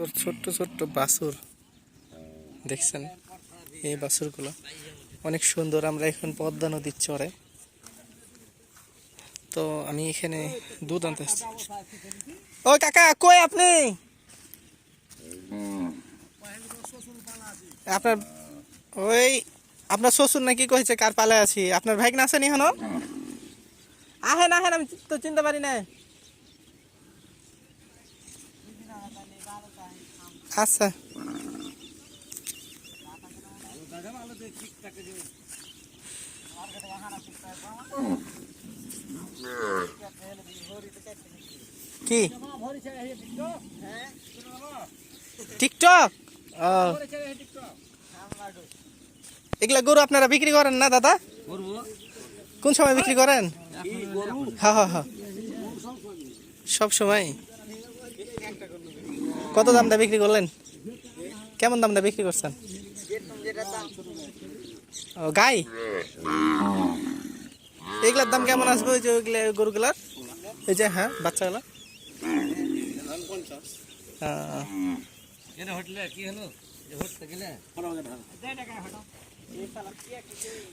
ওর ছোট্ট ছোট্ট বাছুর দেখছেন? এই বাছুরগুলো অনেক সুন্দর, আমরা এখন পদ্মা নদীর চরে। তো আমি এখানে দুধ আনতে ও কাকা, কই আপনি? আপনার ওই, আপনার শ্বশুর নাকি কইছে কার পালে আছি? আপনার ভাই না আসেনি এখনও? আহেন আহেন, আমি তো চিনতে পারি না আচ্ছা কি? টিকটক? এগুলা গরু আপনারা বিক্রি করেন না, দাদা? কোন সময় বিক্রি করেন? হ্যাঁ হ্যাঁ হ্যাঁ। সব সময়? কত দাম দা বিক্রি করলেন? কেমন দাম দা বিক্রি করছেন? ও, গাই? এগুলার দাম কেমন আসবে ওই যে ওইগুলা গরুগুলার? এই যে হ্যাঁ বাচ্চাগুলা?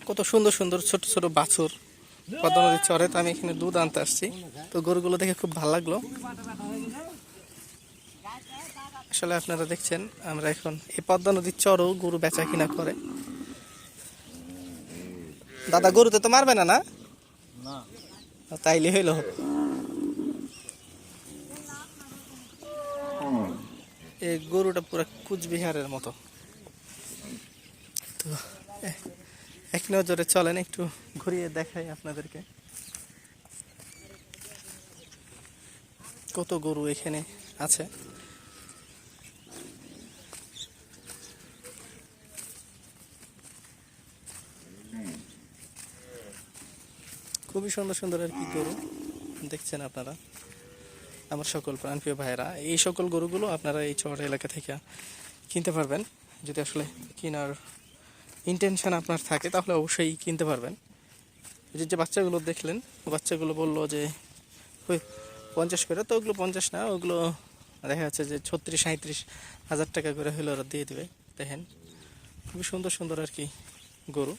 কত সুন্দর সুন্দর ছোট ছোট বাছুর। পদ্মা নদীর চরে তো আমি এখানে দুধ আনতে আসছি। তো গরুগুলো দেখে খুব ভালো লাগল। আসলে আপনারা দেখছেন আমরা এখন এই পদ্মা নদীর চরও গরু বেচা কিনা করে। দাদা গরুতে তো মারবে না না? তাইলে হইল। এই গরুটা পুরো কুচবিহারের মতো। তো এক নজরে চলেন একটু ঘুরিয়ে দেখাই আপনাদেরকে। কত গরু এখানে আছে? খুবই সুন্দর সুন্দর আর কি গরু। দেখছেন আপনারা? আমার সকল প্রাণপ্রিয় ভাইয়েরা, এই সকল গরুগুলো আপনারা এই চর এলাকা থেকে কিনতে পারবেন। যদি আসলে কেনার ইন্টেনশন আপনার থাকে, তাহলে অবশ্যই কিনতে পারবেন। যে যে বাচ্চাগুলো দেখলেন, বাচ্চাগুলো বলল যে, ওই পঞ্চাশ করে? তো ওগুলো পঞ্চাশ না, ওগুলো দেখা যাচ্ছে যে ছত্রিশ সাঁত্রিশ হাজার টাকা করে হলে ওরা দিয়ে দেবে। দেখেন, খুবই সুন্দর সুন্দর আর কি গরু।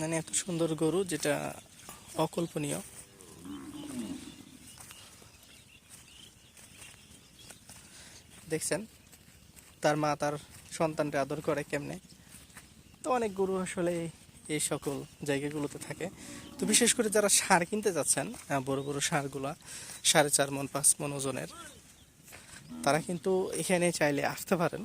মানে এত সুন্দর গরু যেটা অকল্পনীয়। দেখছেন? তার মা তার সন্তানকে আদর করে কেমনে? তো অনেক গরু আসলে এই সকল জায়গাগুলোতে থাকে। তো বিশেষ করে যারা সার কিনতে যাচ্ছেন বড় বড় সারগুলা, সাড়ে চার মন, পাঁচ মন ওজনের, তারা কিন্তু এখানে চাইলে আসতে পারেন।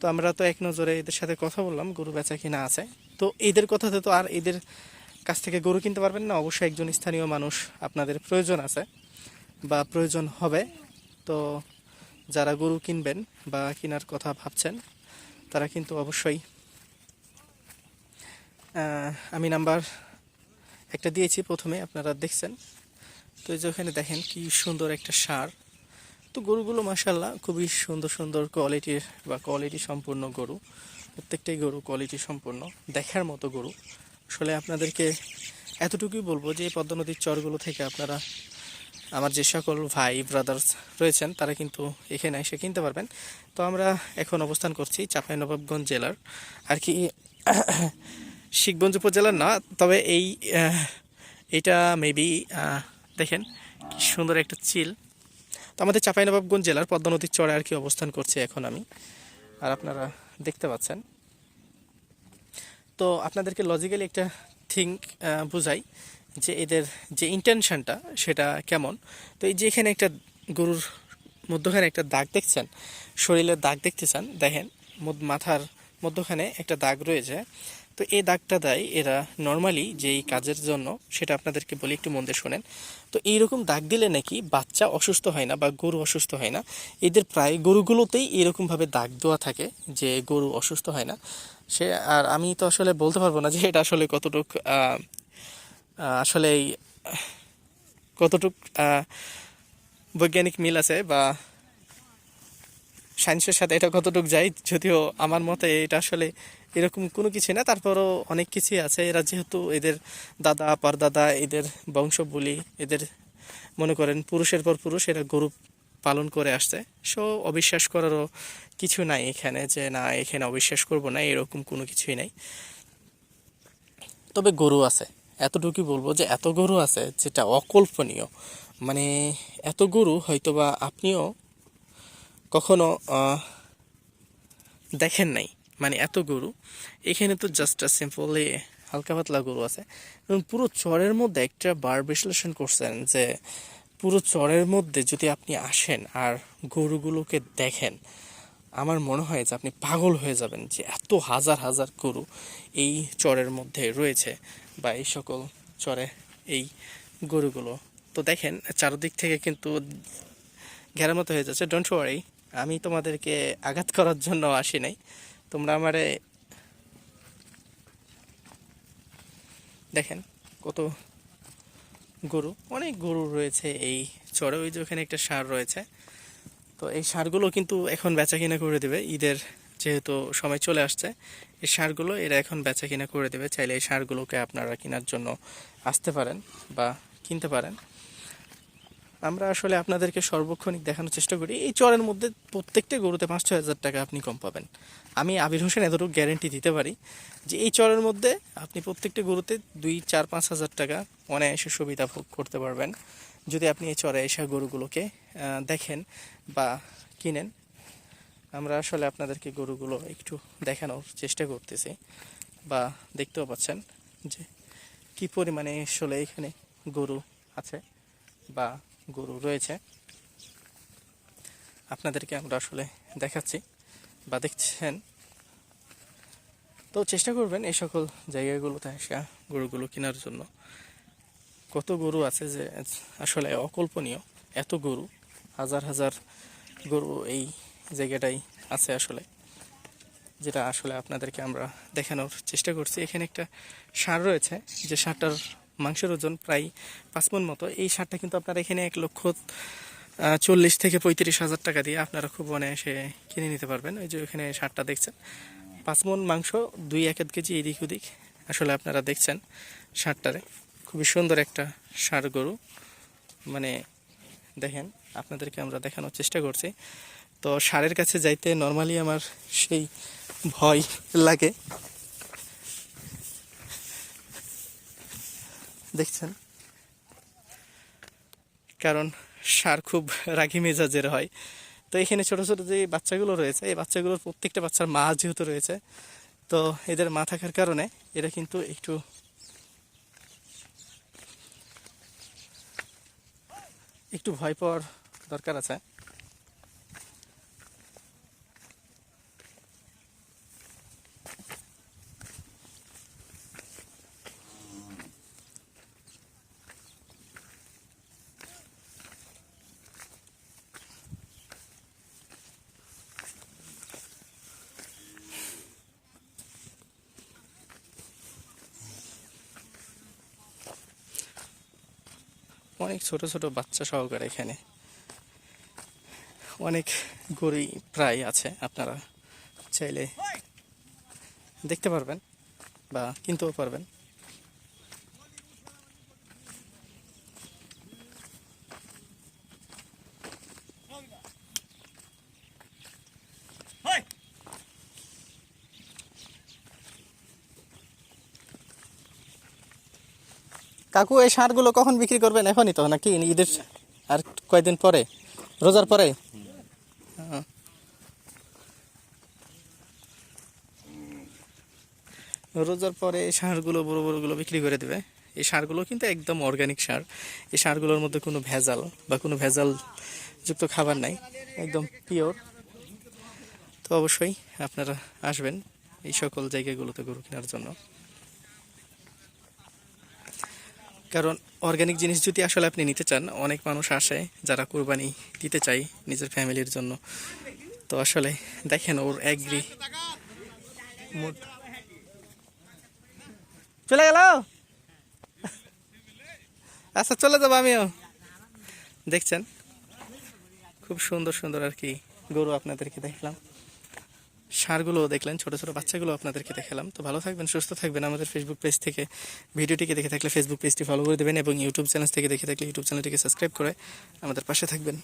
তো আমরা তো এক নজরে এদের সাথে কথা বললাম, গরু বেচা কিনা আছে। তো এদের কথাতে তো আর এদের কাছ থেকে গরু কিনতে পারবেন না। অবশ্যই একজন স্থানীয় মানুষ আপনাদের প্রয়োজন আছে বা প্রয়োজন হবে। তো যারা গরু কিনবেন বা কেনার কথা ভাবছেন, তারা কিন্তু অবশ্যই আমি নাম্বার একটা দিয়েছি প্রথমে, আপনারা দেখছেন। তো এই যে ওখানে দেখেন কি সুন্দর একটা সার। তো গরুগুলো মাসাল্লাহ খুবই সুন্দর সুন্দর কোয়ালিটির বা কোয়ালিটি সম্পূর্ণ গরু। প্রত্যেকটাই গরু কোয়ালিটি সম্পূর্ণ দেখার মতো গরু। আসলে আপনাদেরকে এতটুকুই বলব যে, এই পদ্মা নদীর চরগুলো থেকে আপনারা, আমার যে সকল ভাই ব্রাদার্স রয়েছেন, তারা কিন্তু এখানে এসে কিনতে পারবেন। তো আমরা এখন অবস্থান করছি চাঁপাইনবাবগঞ্জ জেলার, আর কি শিখগঞ্জ উপজেলার না, তবে এই এটা মেবি দেখেন সুন্দর একটা চিল। তো আমাদের চাঁপাইনবাবগঞ্জ জেলার পদ্মা নদীর চড়ে আর কি অবস্থান করছি এখন আমি। আর আপনারা দেখতে পাচ্ছেন। তো আপনাদেরকে লজিক্যালি একটা থিঙ্ক বুঝাই যে এদের যে ইন্টেনশনটা সেটা কেমন। তো এই যে এখানে একটা গরুর মধ্যখানে একটা দাগ দেখছেন, শরীরের দাগ দেখতে চান, দেখেন মাথার মধ্যখানে একটা দাগ রয়েছে। তো এই দাগটা দেয়, এরা নর্মালি যেই কাজের জন্য, সেটা আপনাদেরকে বলি, একটু মন দিয়ে শোনেন। তো এইরকম দাগ দিলে নাকি বাচ্চা অসুস্থ হয় না বা গরু অসুস্থ হয় না। এদের প্রায় গরুগুলোতেই এরকমভাবে দাগ দেওয়া থাকে যে গরু অসুস্থ হয় না। সে, আর আমি তো আসলে বলতে পারব না যে এটা আসলে কতটুক আসলে কতটুক বৈজ্ঞানিক মিল আছে বা সায়েন্সের সাথে এটা কতটুক যায় যদিও আমার মতে এটা আসলে এরকম কোনো কিছু না। তারপরও অনেক কিছুই আছে। এরা যেহেতু এদের দাদা, পরদাদা, এদের বংশ বলি এদের মনে করেন পুরুষের পর পুরুষ এরা গরু পালন করে আসছে। সো অবিশ্বাস করারও কিছু নাই এখানে যে, না, এখানে অবিশ্বাস করব না। এরকম কোনো কিছুই নাই। তবে গরু আছে। এতটুকুই বলব যে, এত গরু আছে যেটা অকল্পনীয়। মানে এত গরু হয়তোবা আপনিও কখনো দেখেন নাই। মানে এত গরু। এখানে তো জাস্ট সিম্পলি হালকা পাতলা গরু আছে। এবং পুরো চরের মধ্যে একটা বার বিশ্লেষণ করছেন যে, পুরো চরের মধ্যে যদি আপনি আসেন আর গরুগুলোকে দেখেন, আমার মনে হয় যে আপনি পাগল হয়ে যাবেন যে এত হাজার হাজার গরু এই চরের মধ্যে রয়েছে বা এই সকল চরে এই গরুগুলো। তো দেখেন, চারদিক থেকে কিন্তু ঘেরার মতো হয়ে যাচ্ছে। ডোন্ট ওয়ারি আমি তোমাদেরকে আঘাত করার জন্য আসি নাই। তোমরা আমারে দেখেন কত গরু, অনেক গরু রয়েছে এই চরে। ওই যে ওখানে একটা সার রয়েছে। তো এই সারগুলো কিন্তু এখন বেচা কিনা করে দেবে। ঈদের যেহেতু সময় চলে আসছে, এই সারগুলো এরা এখন বেচা কিনা করে দেবে। চাইলে এই সারগুলোকে আপনারা কেনার জন্য আসতে পারেন বা কিনতে পারেন। আমরা আসলে আপনাদেরকে সর্বক্ষণিক দেখানোর চেষ্টা করি। এই চরের মধ্যে প্রত্যেকটা গরুতে পাঁচ ছয় হাজার টাকা আপনি কম পাবেন। আমি আবির হোসেন এতটুকু গ্যারেন্টি দিতে পারি যে এই চরের মধ্যে আপনি প্রত্যেকটা গরুতে দুই, চার, পাঁচ হাজার টাকা অনায়াসে সুবিধা ভোগ করতে পারবেন। যদি আপনি এই চরে এসে গরুগুলোকে দেখেন বা কিনেন, আমরা আসলে আপনাদেরকে গরুগুলো একটু দেখানোর চেষ্টা করতেছি বা দেখতেও পাচ্ছেন যে কী পরিমাণে আসলে এখানে গরু আছে বা গরু রয়েছে। আপনাদেরকে আমরা আসলে দেখাচ্ছি বা দেখছেন। তো চেষ্টা করবেন এই সকল জায়গাগুলোতে আসা গরুগুলো কেনার জন্য। কত গরু আছে যে আসলে অকল্পনীয়, এত গরু, হাজার হাজার গরু এই জায়গাটাই আছে আসলে। যেটা আসলে আপনাদেরকে আমরা দেখানোর চেষ্টা করছি। এখানে একটা সার রয়েছে, যে সারটার মাংসের ওজন প্রায় পাঁচ মন মতো। এই সারটা কিন্তু আপনারা এখানে এক লক্ষ চল্লিশ থেকে পঁয়ত্রিশ হাজার টাকা দিয়ে আপনারা খুব অনায়াসে কিনে নিতে পারবেন। ওই যে ওখানে সারটা দেখছেন। পাঁচ মন মাংস, দুই এক কেজি এদিক ওদিক আসলে আপনারা দেখছেন সারটারে। খুবই সুন্দর একটা সার গরু। মানে দেখেন, আপনাদেরকে আমরা দেখানোর চেষ্টা করছি। তো সারের কাছে যাইতে নর্মালি আমার সেই ভয় লাগে। দেখছেন? কারণ সার খুব রাগি মেজাজের হয়। তো এখানে ছোট ছোট যে বাচ্চাগুলো রয়েছে, এই বাচ্চাগুলোর প্রত্যেকটা বাচ্চার মা যেহেতু রয়েছে, তো এদের মা থাকার কারণে এরা কিন্তু একটু একটু ভয় পাওয়ার দরকার আছে। অনেক ছোট ছোট বাচ্চা সহকারে এখানে। অনেক গরুই প্রায় আছে, আপনারা চাইলে দেখতে পারবেন বা কিনতেও পারবেন। কাকু এই সারগুলো কখন বিক্রি করবেন? এখনই তো, নাকি? ঈদের আর কয়েকদিন পরে? রোজার পরে। রোজার পরে এই সারগুলো, বড় বড়গুলো বিক্রি করে দেবে। এই সারগুলো কিন্তু একদম অর্গানিক সার। এই সারগুলোর মধ্যে কোনো ভেজাল বা কোনো ভেজাল যুক্ত খাবার নাই। একদম পিওর তো অবশ্যই আপনারা আসবেন এই সকল জায়গাগুলোতে গরু কেনার জন্য। কারণ অর্গানিক জিনিস যদি আসলে আপনি নিতে চান, অনেক মানুষ আসে যারা কোরবানি দিতে চায় নিজের ফ্যামিলির জন্য। তো আসলে দেখেন ওর অ্যাগ্রি চলে গেল? আচ্ছা চলে যাব আমিও। দেখছেন? খুব সুন্দর সুন্দর আর কি গরু আপনাদেরকে দেখলাম। সারগুলো দেখলেন, ছোট ছোট বাচ্চাগুলো আপনাদেরকে দেখালাম। তো ভালো থাকবেন, সুস্থ থাকবেন আমাদের ফেসবুক পেজ থেকে। ভিডিওটিকে দেখে থাকলে ফেসবুক পেজটি ফলো করে দেবেন এবং ইউটিউব চ্যানেল থেকে দেখে থাকলে ইউটিউব চ্যানেলটিকে সাবস্ক্রাইব করে আমাদের পাশে থাকবেন।